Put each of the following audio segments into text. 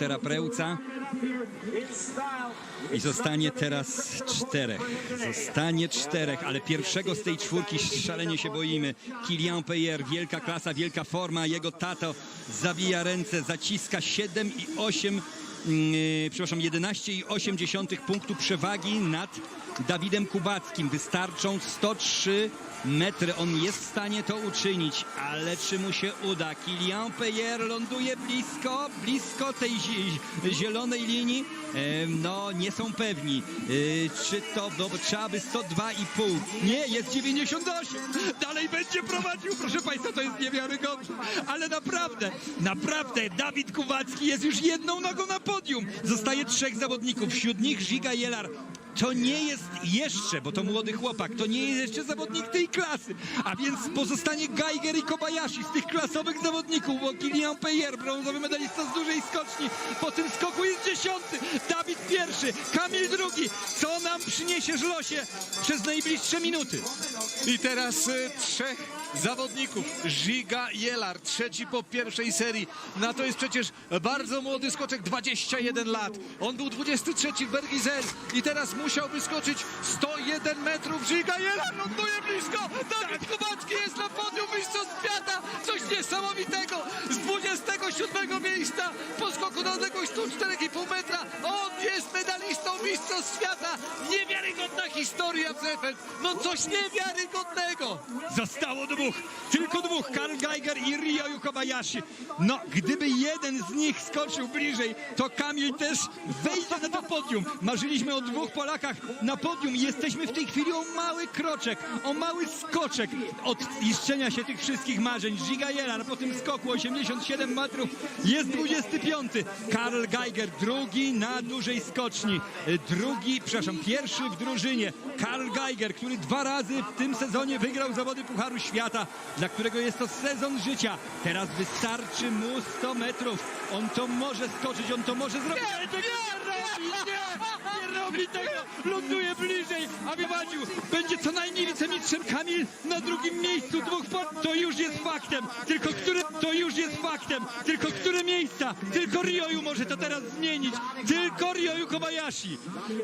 Waltera Prełca. I zostanie teraz czterech. Zostanie czterech, ale pierwszego z tej czwórki szalenie się boimy. Kilian Peyer, wielka klasa, wielka forma. Jego tato zabija ręce, zaciska 7 i 8, yy, przepraszam, 11,8 punktu przewagi nad Dawidem Kubackim. Wystarczą 103 metry. On jest w stanie to uczynić, ale czy mu się uda? Kilian Peyer ląduje blisko, blisko tej zi- zielonej linii. No, nie są pewni. Y, Czy to, no, trzeba by 102,5. Nie, jest 98. Dalej będzie prowadził. Proszę Państwa, to jest niewiarygodne. Ale naprawdę, naprawdę, Dawid Kuwacki jest już jedną nogą na podium. Zostaje trzech zawodników. Wśród nich Žiga Jelar. To nie jest jeszcze, bo to młody chłopak, to nie jest jeszcze zawodnik tej klasy. A więc pozostanie Geiger i Kobayashi z tych klasowych zawodników, bo Kilian Peyer, brązowy medalista z dużej skoczni, po tym skoku jest dziesiąty, Dawid pierwszy, Kamil drugi. Co nam przyniesie losie przez najbliższe minuty? I teraz y, trzech zawodników. Žiga Jelar, trzeci po pierwszej serii. Na to jest przecież bardzo młody skoczek, 21 lat. On był 23 w Bergizel i teraz musiałby skoczyć 101 metrów. Žiga Jelar ląduje blisko. Dawid Kubacki jest na podium mistrzostw świata. Coś niesamowitego. Z 27 miejsca po skoku na odległość 104,5 metra. On jest medalistą mistrzostw świata. Niewiarygodna historia w Zefeld. No coś niewiarygodnego. Zostało dwóch, tylko dwóch, Karl Geiger i Ryo Kobayashi. No, gdyby jeden z nich skoczył bliżej, to Kamil też wejdzie na to podium. Marzyliśmy o dwóch Polakach na podium jesteśmy w tej chwili o mały kroczek, o mały skoczek od iszczenia się tych wszystkich marzeń. Giga Jelar po tym skoku 87 metrów jest 25. Karl Geiger drugi na dużej skoczni. Drugi, przepraszam, pierwszy w drużynie. Karl Geiger, który dwa razy w tym sezonie wygrał zawody Pucharu Świata, dla którego jest to sezon życia. Teraz wystarczy mu 100 metrów. On to może skoczyć, on to może zrobić. Ale to nie robi, nie, nie robi tego. Ląduje bliżej, a wywadził. Będzie co najmniej wicemistrzem Kamil na drugim miejscu. Dwóch po... To już jest faktem. Tylko które... To już jest faktem. Tylko które miejsca? Tylko Ryoju może to teraz zmienić. Ryoju Kobayashi.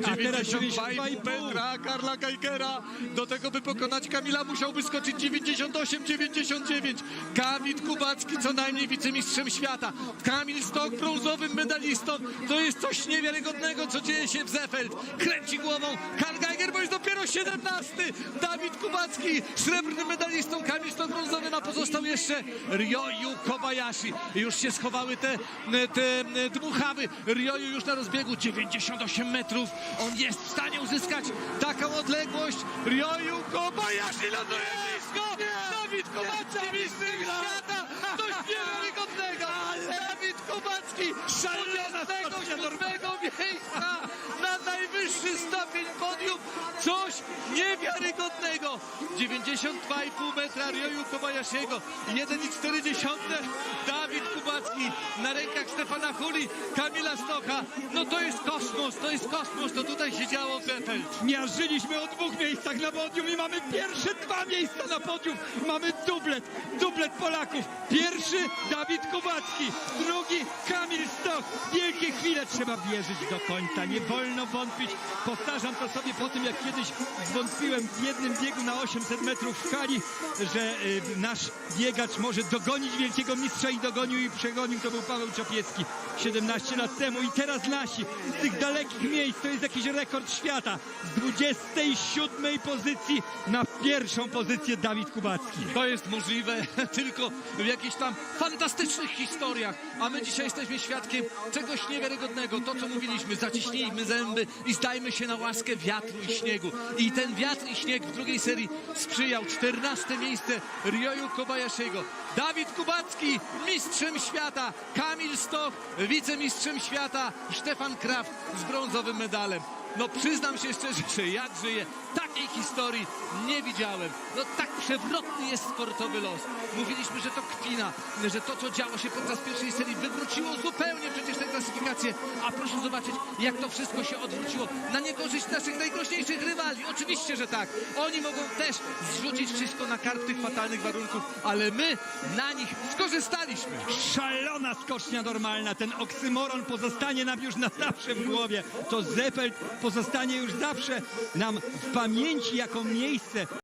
A teraz 92,5 92,5. metra Karla Geigera. Do tego, by pokonać Kamila, musiałby skoczyć 98-99. Kamil Kubacki co najmniej wicemistrzem świata. Kamil Stok brązowym medalistą. To jest coś niewiarygodnego, co dzieje się w Zefeld. Kręci głową. Karl Geiger, bo jest dopiero 17. Dawid Kubacki srebrnym medalistą. Kamil Stok brązowy, a pozostał jeszcze Ryoyu Kobayashi. Już się schowały te, te dmuchawy. Ryoyu już na rozbiegu 98 metrów. On jest w stanie uzyskać taką odległość. Ryoyu Kobayashi ląduje blisko. Dawid Kubacki, mistrz świata. Coś niewiarygodnego. Dawid Kubacki, 27 miejsca na najwyższy stopień podium. Coś niewiarygodnego. 92,5 metra Ryoyu Kobayashiego. 1,4 Dawid Kubacki na rękach Stefana Huli, Kamila Stocha. No to jest kosmos, to jest kosmos. To tutaj się działo w Krefeld. Miarzyliśmy o dwóch miejscach na podium i mamy pierwsze dwa miejsca na podium. Mamy dublet, dublet Polaków. Pierwszy Dawid Kubacki, drugi Kamil Stoch. Wielkie chwile trzeba wierzyć do końca. Nie wolno wątpić. Powtarzam to sobie po tym, jak kiedyś zwątpiłem w jednym biegu na 800 metrów w Kali, że y, nasz biegacz może dogonić wielkiego mistrza i dogonił i przegonił. To był Paweł Czopiecki 17 lat temu. I teraz nasi z tych dalekich miejsc to jest jakiś rekord świata. Z 27 pozycji na pierwszą pozycję Dawid Kubacki. To jest możliwe tylko w jakichś tam fantastycznych historiach, a my dzisiaj jesteśmy świadkiem czegoś niewiarygodnego. To, co mówiliśmy, zaciśnijmy zęby i zdajmy się na łaskę wiatru i śniegu. I ten wiatr i śnieg w drugiej serii sprzyjał 14 miejsce Ryoyu Kobayashiego. Dawid Kubacki, mistrzem świata, Kamil Stoch, wicemistrzem świata, Stefan Kraft z brązowym medalem. No przyznam się szczerze, że jak żyję, takiej historii nie widziałem. No tak przewrotny jest sportowy los. Mówiliśmy, że to kpina, że to, co działo się podczas pierwszej serii, wywróciło zupełnie przecież tę klasyfikację. a proszę zobaczyć, jak to wszystko się odwróciło na niekorzyść naszych najgroźniejszych rywali. Oczywiście, że tak. Oni mogą też zrzucić wszystko na karp tych fatalnych warunków, ale my na nich skorzystaliśmy. Szalona skocznia normalna, ten oksymoron pozostanie nam już na zawsze w głowie. To Zeppelt pozostanie już zawsze nam w pamięci jako miejsce